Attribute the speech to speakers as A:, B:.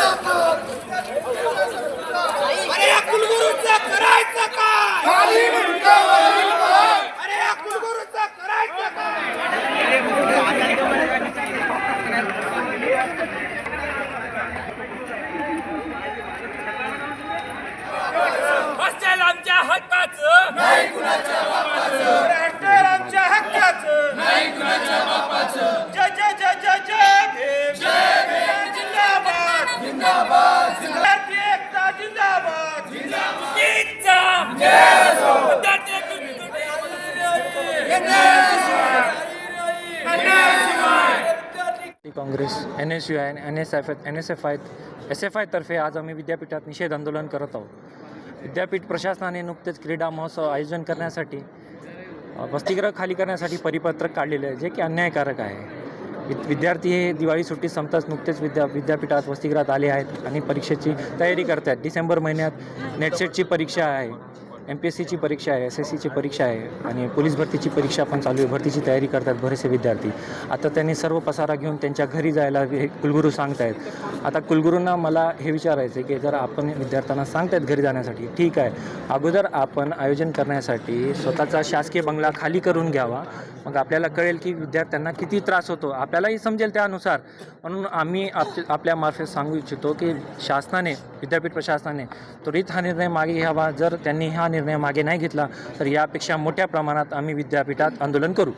A: Stop! Congress N S U I N S F N S F I S F आयतर्फे आज आम्ही विद्यापीठात निषेध आंदोलन करत आहोत. विद्यापीठ प्रशासनाने नुकतेच क्रीडा महोत्सव आयोजन करण्यासाठी वसतिगृह खाली करण्यासाठी परिपत्रक काढलेले आहे जे की अन्यायकारक आहे. विद्यार्थी हे दिवाळी सुट्टी संपताच नुकतेच विद्या विद्यापीठात वसतिगृहात आले आहेत आणि परीक्षेची तयारी करत आहेत डिसेंबर महिन्यात नेटसेटची परीक्षा आहे. एम पी एस सीची परीक्षा आहे एस एस सीची परीक्षा आहे आणि पोलीस भरतीची परीक्षा पण चालू आहे. भरतीची तयारी करतात बरेचसे विद्यार्थी. आता त्यांनी सर्व पसारा घेऊन त्यांच्या घरी जायला हे कुलगुरू सांगतायत. आता कुलगुरूंना मला हे विचारायचं की जर आपण विद्यार्थ्यांना सांगतायत घरी जाण्यासाठी ठीक आहे. अगोदर आपण आयोजन करण्यासाठी स्वतःचा शासकीय बंगला खाली करून घ्यावा. मग आपल्याला कळेल की विद्यार्थ्यांना किती त्रास होतो. आपल्यालाही समजेल त्यानुसार. म्हणून आम्ही आप आपल्यामार्फत सांगू इच्छितो की शासनाने विद्यापीठ प्रशासनाने त्वरित हा निर्णय मागे घ्यावा. जर त्यांनी हा निर्णय मागे नाही घेतला तर यापेक्षा मोठ्या प्रमाणात आम्ही विद्यापीठात आंदोलन करू.